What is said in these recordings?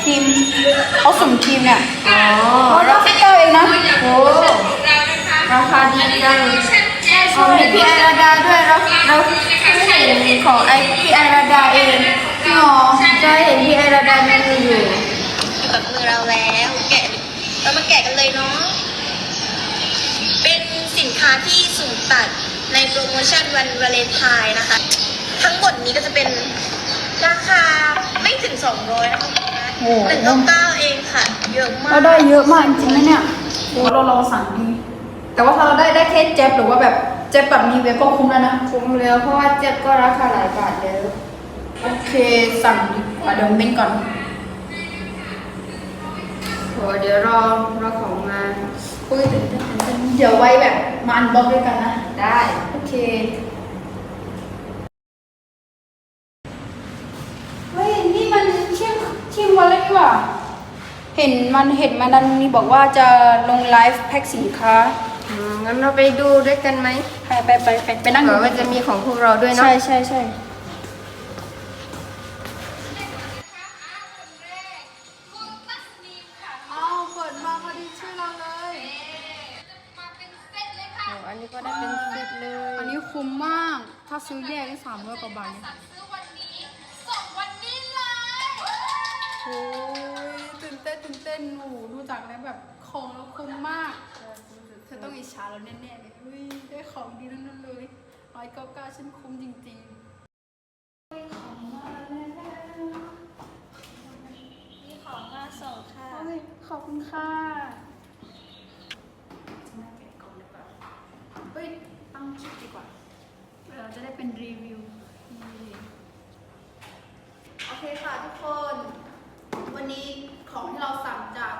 ขายครีมเขาสุ่มครีมเนี่ยอ๋อร้อยเก้าสิบเก้าเองนะโอ้ราคาดีจังอ๋อมีพี่ไอราดาด้วยเราเราเพิ่งเห็นของไอพี่ไอราดาเองจริงเหรอใช่เห็นพี่ไอราดามีอยู่อยู่กับมือเราแล้วแกะเรามาแกะกันเลยเนาะเป็นสินค้าที่สุ่มตัดในโปรโมชั่นวันวาเลนไทน์นะคะ ทั้งหมดนี้ก็จะเป็นราคาไม่ถึง 200นะคะ โอ้หนึ่งเก้าเก้าเองค่ะ เยอะมาก เราได้เยอะมากจริงๆนะเนี่ยโอ้เราลองสั่งดีแต่ว่าถ้าเราได้ได้แค่เจ็บหรือว่าแบบเจ็บแบบมีเวฟก็คุ้มแล้วนะ คุ้มแล้วเพราะว่าเจ็บก็ราคาหลายบาทแล้วโอเคสั่งดีกว่าเดี๋ยวเม้นก่อนโหเดี๋ยวรอรอของมาอุ้ยตื่นเต้นตื่นเต้นเดี๋ยวไว้แบบมาอันบล็อกด้วยกันนะ ได้ โอเค เฮ้ย นี่มันเที่ยงเที่ยง วันแล้วนี่หว่า เห็นมันเห็นมันนันมีบอกว่าจะลงไลฟ์แพ็คสินค้าอืมงั้นเราไปดูด้วยกันไหมไปไปไปไปไปนั่งเผื่อว่าจะมีของพวกเราด้วยเนาะใช่ใช่ใช่เอาเปิดมาพอดีชื่อเราเลยโอ้อันนี้ก็ได้เป็นเซตเลย อันนี้คุ้มมาก ถ้าซื้อแยกได้สามร้อยกว่าบาทเนี่ย นตื่นเต้นหนูดูจากแล้วแบบของเราคุ้มมากเธอต้องอิจฉาเราแน่ๆเลยอุ้ยได้ของดีทั้งนั้นเลยร้อยเก้าเก้าฉันคุ้มจริงๆได้ของมาแล้วมีของมาส่งค่ะ เฮ้ยขอบคุณค่ะมาแกะกล่องดีกว่าเฮ้ยตั้งคลิปดีกว่าเดี๋ยวเราจะได้เป็นรีวิวนี่โอเคค่ะทุกคน วันนี้ ของที่เราสั่งจาก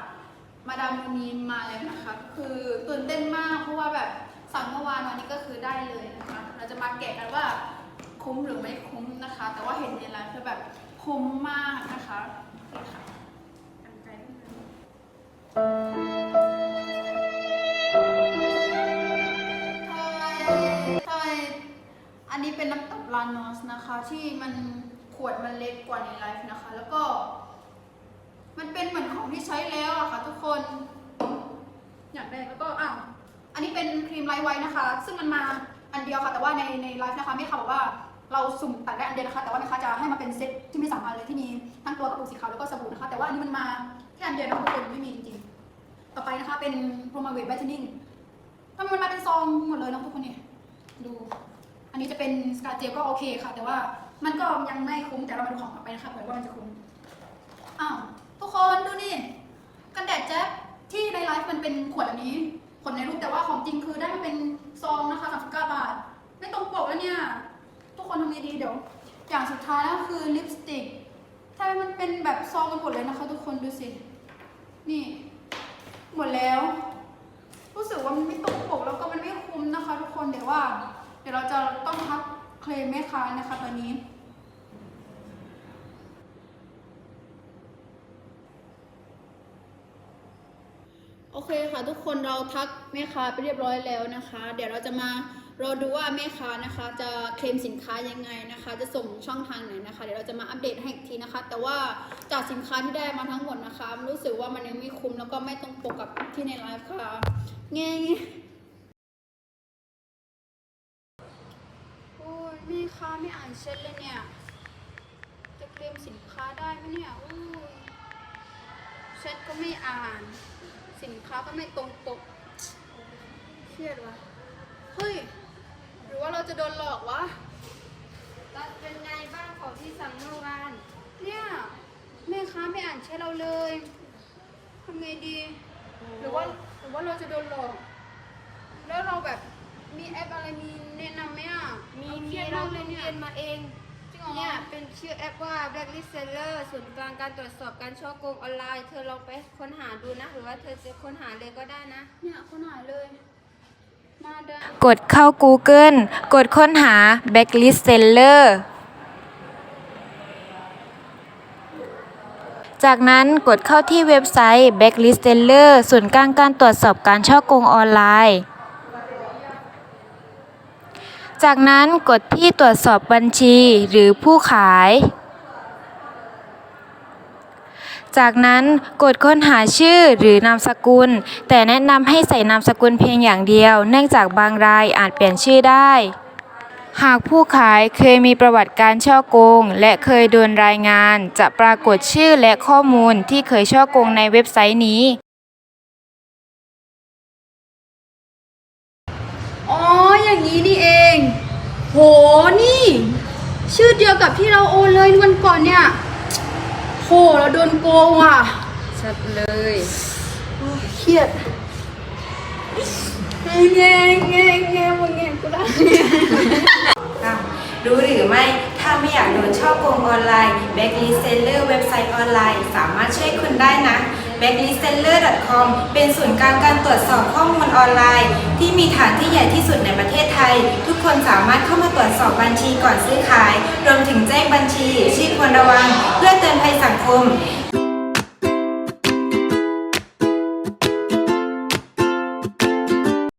มาดามมูนีนมาแล้วนะคะ คือตื่นเต้นมากเพราะว่าแบบสั่งเมื่อวานวันนี้ก็คือได้เลยนะคะ เราจะมาแกะกันว่าคุ้มหรือไม่คุ้มนะคะ แต่ว่าเห็นในไลฟ์คือแบบคุ้มมากนะคะนี่ค่ะกันไกลขึ้นมาทำไมทำไมอันนี้เป็นน้ำตกลานอสนะคะ ที่มันขวดมันเล็กกว่าในไลฟ์นะคะ แล้วก็ มันเป็นเหมือนของที่ใช้แล้วอะค่ะทุกคน อยากได้แล้วก็อ้าวอันนี้เป็นครีมไลท์ไว้นะคะ ซึ่งมันมาอันเดียวค่ะ แต่ว่าในในไลฟ์นะคะไม่ค่ะบอกว่าเราสุ่มตัดได้อันเดียวนะคะ แต่ว่าแม่ค้าจะให้มาเป็นเซ็ตที่มีสามอันเลยที่มีทั้งตัวกระปุกสีขาวแล้วก็สบู่นะคะ แต่ว่าอันนี้มันมาแค่อันเดียวนะคะทุกคนไม่มีจริงๆ ต่อไปนะคะเป็นโปรมาเวทไวท์เทนนิ่งทำไมมันมาเป็นซองหมดเลยนะทุกคนเนี่ยดู อันนี้จะเป็นสกาเจลก็โอเคค่ะ แต่ว่ามันก็ยังไม่คุ้มแต่เรามาดูของต่อไปนะคะเผื่อว่ามันจะคุ้มอ้าว คนดูนี่ กันแดดแจ๊บที่ในไลฟ์มันเป็นขวดแบบนี้ขวดในรูปแต่ว่าของจริงคือได้มาเป็นซองนะคะ39บเก้าบาท ไม่ตรงปกแล้วเนี่ย ทุกคนทำไงดีเดี๋ยว อย่างสุดท้ายก็คือลิปสติกถ้ามันเป็นแบบซองกันหมดเลยนะคะ ทุกคนดูสิ นี่ หมดแล้ว รู้สึกว่ามันไม่ตรงปกแล้วก็มันไม่คุ้มนะคะ ทุกคนเดี๋ยวว่า เดี๋ยวเราจะต้องทักเคลมแม่ค้านะคะตอนนี้ เคค่ะทุกคนเราทักแม่ค้าไปเรียบร้อยแล้วนะคะ เดี๋ยวเราจะมารอดูว่าแม่ค้านะคะ จะเคลมสินค้ายังไงนะคะ จะส่งช่องทางไหนนะคะ เดี๋ยวเราจะมาอัปเดตให้อีกทีนะคะ แต่ว่าจากสินค้าที่ได้มาทั้งหมดนะคะ รู้สึกว่ามันยังไม่คุ้มแล้วก็ไม่ตรงปกกับที่ในไลฟ์ค่ะเงี้ยโอ้ยแม่ค้าไม่อ่านเช็ดเลยเนี่ยจะเคลมสินค้าได้ไหมเนี่ยอู้ย เช็ดก็ไม่อ่าน สินค้าก็ไม่ตรงปกเครียดวะเฮ้ย หรือว่าเราจะโดนหลอกวะตัดเป็นไงบ้างของที่สั่งเมื่อวานเนี่ยแม่ค้าไม่อ่านเช็ดเราเลยทำไงดี หรือว่าหรือว่าเราจะโดนหลอก แล้วเราแบบมีแอปอะไรมีแนะนำไหมอะมีเคมีรียดเรามากเลเรียเนี่ยยนมาเองจริงเหรอ เนี่ยเป็นชื่อแอปว่า Blacklist Seller ศูนย์กลางการตรวจสอบการช่อโกงออนไลน์ เธอลองไปค้นหาดูนะ หรือว่าเธอจะค้นหาเลยก็ได้นะ เนี่ยคนหายเลย มาเดินกดเข้า Google กดค้นหา blacklist Seller จากนั้นกดเข้าที่เว็บไซต์ blacklist Seller ศูนย์กลางการตรวจสอบการช่อโกงออนไลน์ จากนั้นกดที่ตรวจสอบบัญชีหรือผู้ขาย จากนั้นกดค้นหาชื่อหรือนามสกุล แต่แนะนำให้ใส่นามสกุลเพียงอย่างเดียว เนื่องจากบางรายอาจเปลี่ยนชื่อได้ หากผู้ขายเคยมีประวัติการช่อโกง และเคยโดนรายงาน จะปรากฏชื่อและข้อมูลที่เคยช่อโกงในเว็บไซต์นี้อ๋ออย่างนี้นี่เอง โห นี่ ชื่อเดียวกับที่เราโอนเลยวันก่อนเนี่ยโหเราโดนโกงอะชัดเลยเครียดแง่แง่แง่มึงแง่กูได้อ้าวรู้หรือไม่ถ้าไม่อยากโดนช่อโกงออนไลน์ Blacklist Seller เว็บไซต์ออนไลน์ สามารถช่วยคุณได้นะ b a c k l i s t e l l e r c o m เป็นศูนย์กลางการตรวจสอบข้อมูลออนไลน์ ที่มีฐานที่ใหญ่ที่สุดในประเทศไทย ทุกคนสามารถเข้ามาตรวจสอบบัญชีก่อนซื้อขาย รวมถึงแจ้งบัญชีที่ควรระวัง เพื่อเตือนภัยสังคม